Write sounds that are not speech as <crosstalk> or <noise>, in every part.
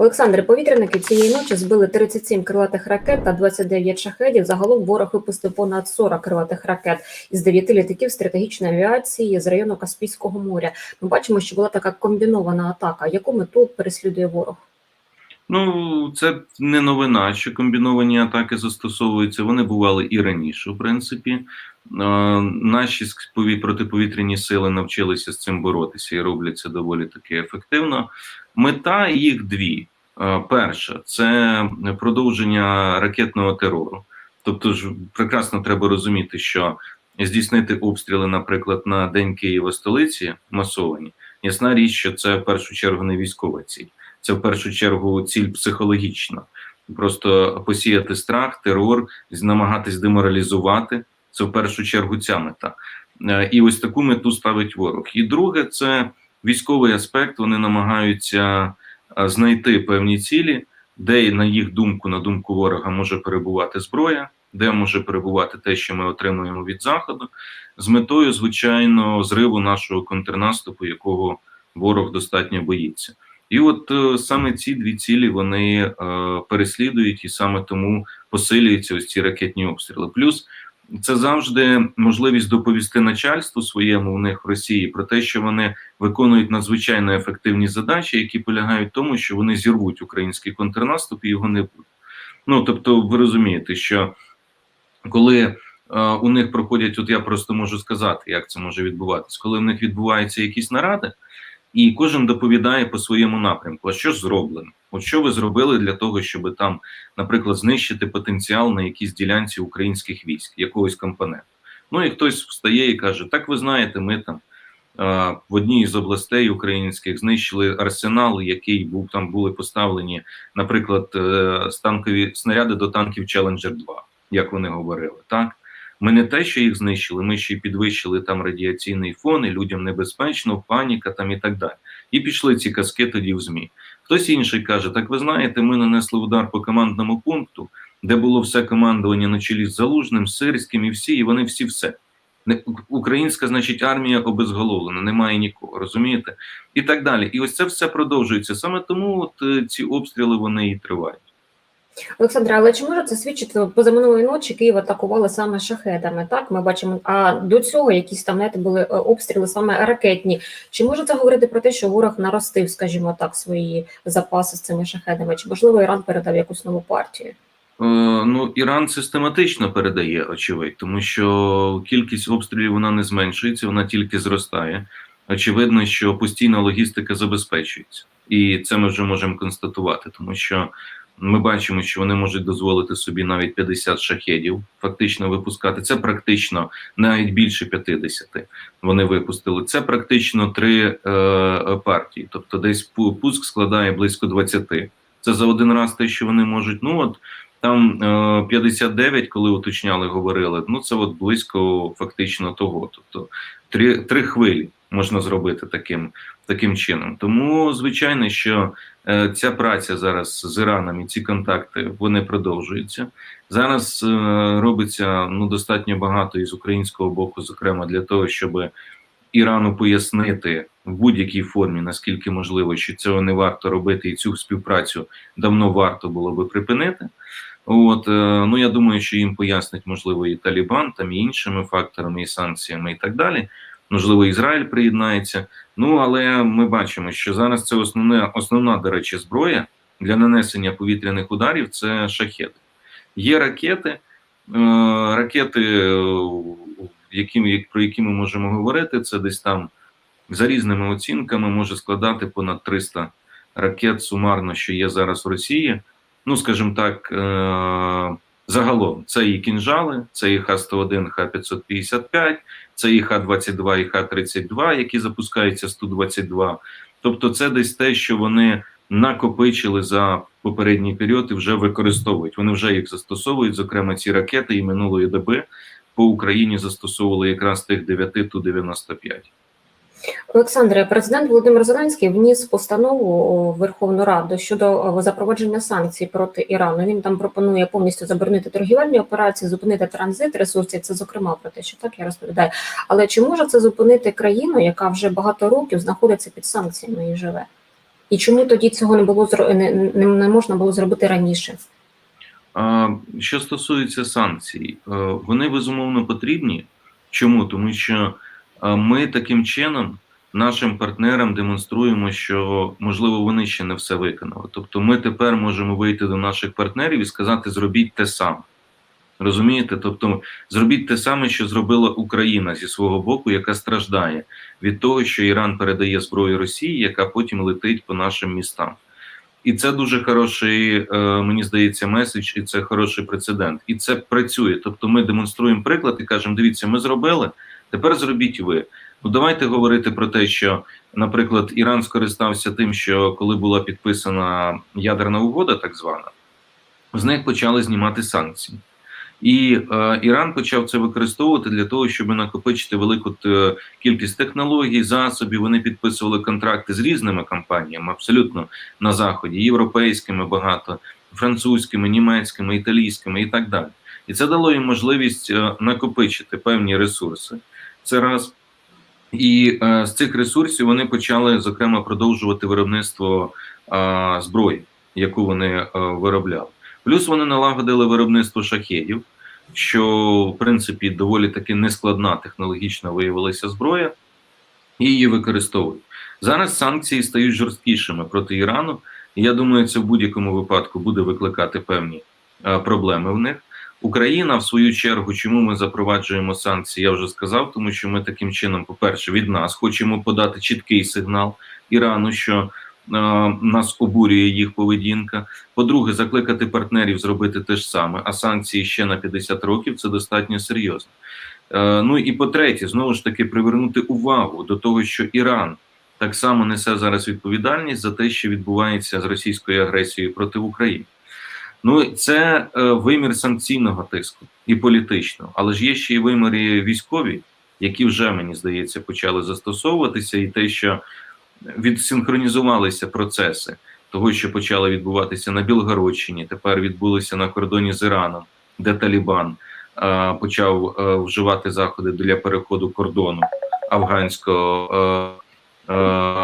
Олександре, повітряники цієї ночі збили 37 крилатих ракет та 29 шахедів. Загалом ворог випустив понад 40 крилатих ракет із 9 літаків стратегічної авіації з району Каспійського моря. Ми бачимо, що була така комбінована атака. Яку мету переслідує ворог? Ну, це не новина, що комбіновані атаки застосовуються. Вони бували і раніше, в принципі. Наші протиповітряні сили навчилися з цим боротися і роблять це доволі таки ефективно. Мета їх дві: Е, перша це продовження ракетного терору. Тобто, ж прекрасно треба розуміти, що здійснити обстріли, наприклад, на День Києва столиці масовані. Ясна річ, що це в першу чергу не військова ціль це в першу чергу ціль психологічна. Просто посіяти страх, терор, намагатись деморалізувати. Це в першу чергу ця мета. Е, І ось таку мету ставить ворог. І друге, це військовий аспект. Вони намагаються е, знайти певні цілі, де, на їх думку, на думку ворога, може перебувати зброя, де може перебувати те, що ми отримуємо від заходу, з метою, звичайно, зриву нашого контрнаступу, якого ворог достатньо боїться. І от е, саме ці дві цілі вони е, переслідують, і саме тому посилюються ось ці ракетні обстріли. Плюс це завжди можливість доповісти начальству своєму у них в Росії про те, що вони виконують надзвичайно ефективні задачі, які полягають в тому, що вони зірвуть український контрнаступ і його не буде. Ну тобто, ви розумієте, що коли е, у них проходять, от я просто можу сказати, як це може відбуватись, коли в них відбуваються якісь наради. І кожен доповідає по своєму напрямку, а що зроблено? От що ви зробили для того, щоб там, наприклад, знищити потенціал на якійсь ділянці українських військ, якогось компоненту? Ну і хтось встає і каже: Так, ви знаєте, ми там е, в одній з областей українських знищили арсенал, який був там були поставлені, наприклад, е, станкові снаряди до танків Challenger 2, як вони говорили, так. Ми не те, що їх знищили, ми ще й підвищили там радіаційний фон, і людям небезпечно, паніка там і так далі. І пішли ці казки тоді в ЗМІ. Хтось інший каже: так ви знаєте, ми нанесли удар по командному пункту, де було все командування на чолі з Залужним, Сирським і всі, і вони всі все. Українська, значить, армія обезголовлена, немає нікого, розумієте? І так далі. І ось це все продовжується. Саме тому от е, ці обстріли вони і тривають. Олександре, але чи може це свідчити позаминулої ночі Київ атакували саме шахедами? Так, ми бачимо. А до цього якісь там знаєте, були е, обстріли саме ракетні. Чи може це говорити про те, що ворог наростив, скажімо так, свої запаси з цими шахедами? Чи можливо Іран передав якусь нову партію? Е, Ну, Іран систематично передає, очевидь, тому що кількість обстрілів вона не зменшується, вона тільки зростає. Очевидно, що постійна логістика забезпечується, і це ми вже можемо констатувати, тому що ми бачимо, що вони можуть дозволити собі навіть 50 шахедів фактично випускати. Це практично навіть більше 50 вони випустили. Це практично три е, партії, тобто десь пуск складає близько 20. Це за один раз те, що вони можуть. Ну от там е, 59, коли уточняли, говорили. Ну це от близько фактично того. Тобто три, три хвилі можна зробити таким, таким чином. Тому звичайно, що е, ця праця зараз з Іраном і ці контакти вони продовжуються. Зараз е, робиться ну достатньо багато із українського боку, зокрема для того, щоб Ірану пояснити в будь-якій формі, наскільки можливо, що цього не варто робити, і цю співпрацю давно варто було би припинити. От е, ну я думаю, що їм пояснить, можливо, і Талібан, там і іншими факторами, і санкціями, і так далі. Можливо, Ізраїль приєднається. Ну але ми бачимо, що зараз це основне, основна, до речі, зброя для нанесення повітряних ударів це шахеди. Є ракети, е, ракети, е, які, про які ми можемо говорити, це десь там за різними оцінками може складати понад 300 ракет сумарно, що є зараз в Росії. Ну, скажімо так, е, загалом це і кінжали, це і Х-101, Х-555, це і Х-22, і Х-32, які запускаються Сту-22. Тобто, це десь те, що вони накопичили за попередній період і вже використовують. Вони вже їх застосовують. Зокрема, ці ракети і минулої доби по Україні застосовували якраз тих 9 Ту-95. Олександре, президент Володимир Зеленський вніс постанову Верховну Раду щодо е, запровадження санкцій проти Ірану. Він там пропонує повністю заборонити торгівельні операції, зупинити транзит ресурсів. Це зокрема про те, що так я розповідаю. Але чи може це зупинити країну, яка вже багато років знаходиться під санкціями і живе? І чому тоді цього не було не, не, можна було зробити раніше? Що стосується санкцій, е, вони безумовно потрібні. Чому? Тому що ми таким чином нашим партнерам демонструємо, що можливо вони ще не все виконали. Тобто, ми тепер можемо вийти до наших партнерів і сказати: зробіть те саме. Розумієте? Тобто, зробіть те саме, що зробила Україна зі свого боку, яка страждає від того, що Іран передає зброю Росії, яка потім летить по нашим містам. І це дуже хороший, е, мені здається, меседж, і це хороший прецедент. І це працює. Тобто, ми демонструємо приклад і кажемо: дивіться, ми зробили. Тепер зробіть ви. Ну давайте говорити про те, що, наприклад, Іран скористався тим, що коли була підписана ядерна угода, так звана, з них почали знімати санкції. І е, Іран почав це використовувати для того, щоб накопичити велику кількість технологій, засобів. Вони підписували контракти з різними компаніями, абсолютно на заході, європейськими багато, французькими, німецькими, італійськими і так далі. І це дало їм можливість е, накопичити певні ресурси. Це раз. І е, з цих ресурсів вони почали зокрема продовжувати виробництво е, зброї, яку вони е, виробляли. Плюс вони налагодили виробництво шахедів, що в принципі доволі таки нескладна технологічно виявилася зброя, і її використовують. Зараз санкції стають жорсткішими проти Ірану. Я думаю, це в будь-якому випадку буде викликати певні е, проблеми в них. Україна, в свою чергу, чому ми запроваджуємо санкції, я вже сказав, тому що ми таким чином, по-перше, від нас хочемо подати чіткий сигнал Ірану, що е, нас обурює їх поведінка. По-друге, закликати партнерів зробити те ж саме, а санкції ще на 50 років це достатньо серйозно. Е, ну і по-третє, знову ж таки, привернути увагу до того, що Іран так само несе зараз відповідальність за те, що відбувається з російською агресією проти України. Ну, це е, вимір санкційного тиску і політичного, але ж є ще й виміри військові, які вже мені здається почали застосовуватися, і те, що відсинхронізувалися процеси того, що почали відбуватися на Білгородщині, тепер відбулися на кордоні з Іраном, де Талібан е, почав е, вживати заходи для переходу кордону афганського е, е,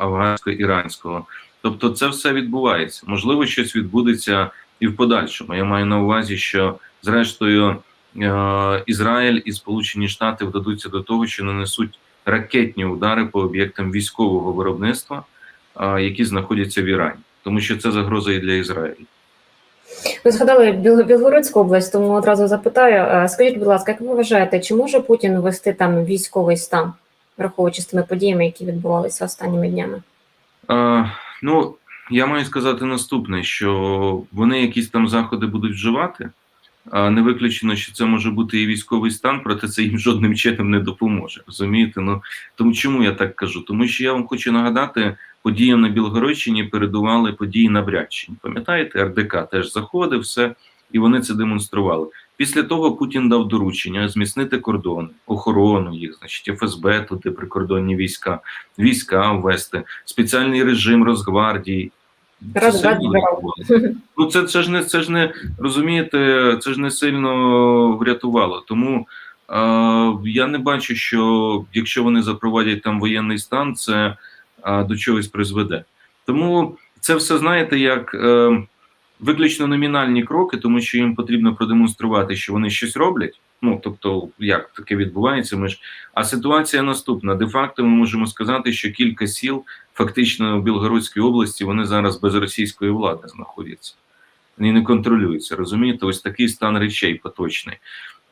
афгансько-іранського. Тобто, це все відбувається. Можливо, щось відбудеться і в подальшому. Я маю на увазі, що зрештою е, Ізраїль і Сполучені Штати вдадуться до того, що нанесуть ракетні удари по об'єктам військового виробництва, е, які знаходяться в Ірані, тому що це загроза і для Ізраїлю. Ви згадали Біл- Білгородську область, тому одразу запитаю. е, Скажіть, будь ласка, як ви вважаєте, чи може Путін ввести там військовий стан, враховуючи з тими подіями, які відбувалися останніми днями? Е, ну, я маю сказати наступне: що вони якісь там заходи будуть вживати. Не виключено, що це може бути і військовий стан, проте це їм жодним чином не допоможе. Розумієте? Ну тому чому я так кажу? Тому що я вам хочу нагадати, подіям на Білгородщині передували події на Брянщині. Пам'ятаєте, РДК теж заходив, все, і вони це демонстрували. Після того Путін дав доручення зміцнити кордони, охорону їх, значить, ФСБ, туди прикордонні війська, війська ввести, спеціальний режим Росгвардії. <laughs> Ну це, це ж не це ж не розумієте, це ж не сильно врятувало. Тому е, я не бачу, що якщо вони запровадять там воєнний стан, це е, до чогось призведе. Тому це все знаєте, як е, виключно номінальні кроки, тому що їм потрібно продемонструвати, що вони щось роблять. Ну тобто, як таке відбувається, ми ж а ситуація наступна: де-факто ми можемо сказати, що кілька сіл, фактично в Білгородській області, вони зараз без російської влади знаходяться. Вони не контролюються. Розумієте, ось такий стан речей поточний.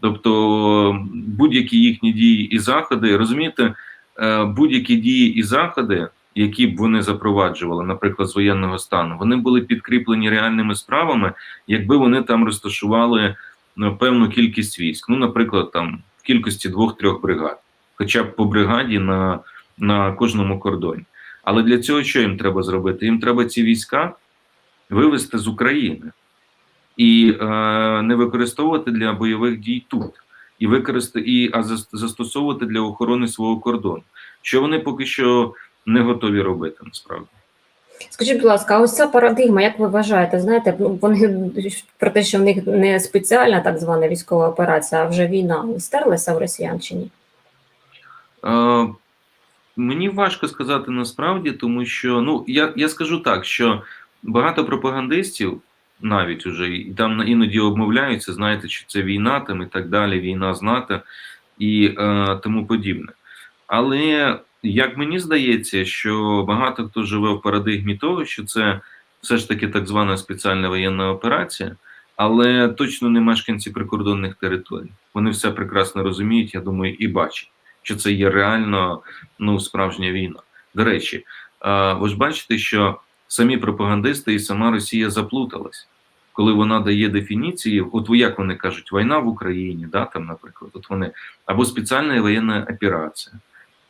Тобто, будь-які їхні дії і заходи, розумієте, е, будь-які дії і заходи, які б вони запроваджували, наприклад, з воєнного стану, вони були підкріплені реальними справами, якби вони там розташували певну кількість військ. Ну, наприклад, там в кількості двох-трьох бригад, хоча б по бригаді на, на кожному кордоні. Але для цього що їм треба зробити? Їм треба ці війська вивезти з України і е, не використовувати для бойових дій тут, і використати і а застосовувати для охорони свого кордону. Що вони поки що не готові робити насправді. Скажіть, будь ласка, а ось ця парадигма, як ви вважаєте, знаєте, ну, вони про те, що в них не спеціальна так звана військова операція, а вже війна стерлася в росіян чи ні? Е, Мені важко сказати насправді, тому що ну я, я скажу так, що багато пропагандистів навіть уже і там іноді обмовляються, знаєте, що це війна там і так далі, війна з НАТО і е, тому подібне. Але як мені здається, що багато хто живе в парадигмі того, що це все ж таки так звана спеціальна воєнна операція, але точно не мешканці прикордонних територій. Вони все прекрасно розуміють, я думаю, і бачать, що це є реально ну, справжня війна. До речі, ви ж бачите, що самі пропагандисти і сама Росія заплуталась. Коли вона дає дефініції, от як вони кажуть, війна в Україні, да, там, наприклад, от вони або спеціальна воєнна операція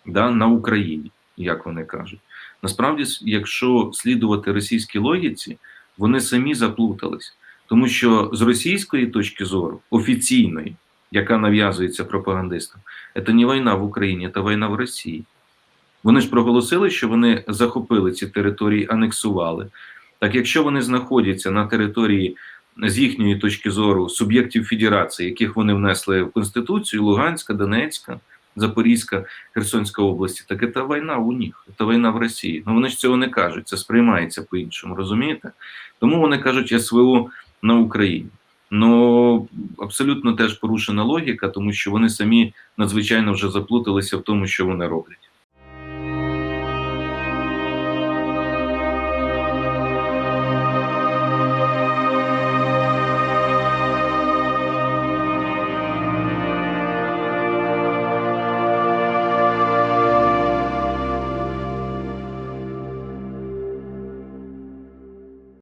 да, на Україні, як вони кажуть. Насправді, якщо слідувати російській логіці, вони самі заплутались, тому що з російської точки зору, офіційної, яка нав'язується пропагандистам, це не війна в Україні, це війна в Росії. Вони ж проголосили, що вони захопили ці території, анексували. Так якщо вони знаходяться на території з їхньої точки зору суб'єктів федерації, яких вони внесли в Конституцію, Луганська, Донецька, Запорізька, Херсонська області, так це війна у них, це війна в Росії. Ну вони ж цього не кажуть, це сприймається по-іншому, розумієте? Тому вони кажуть СВО на Україні. Ну абсолютно теж порушена логіка, тому що вони самі надзвичайно вже заплуталися в тому, що вони роблять.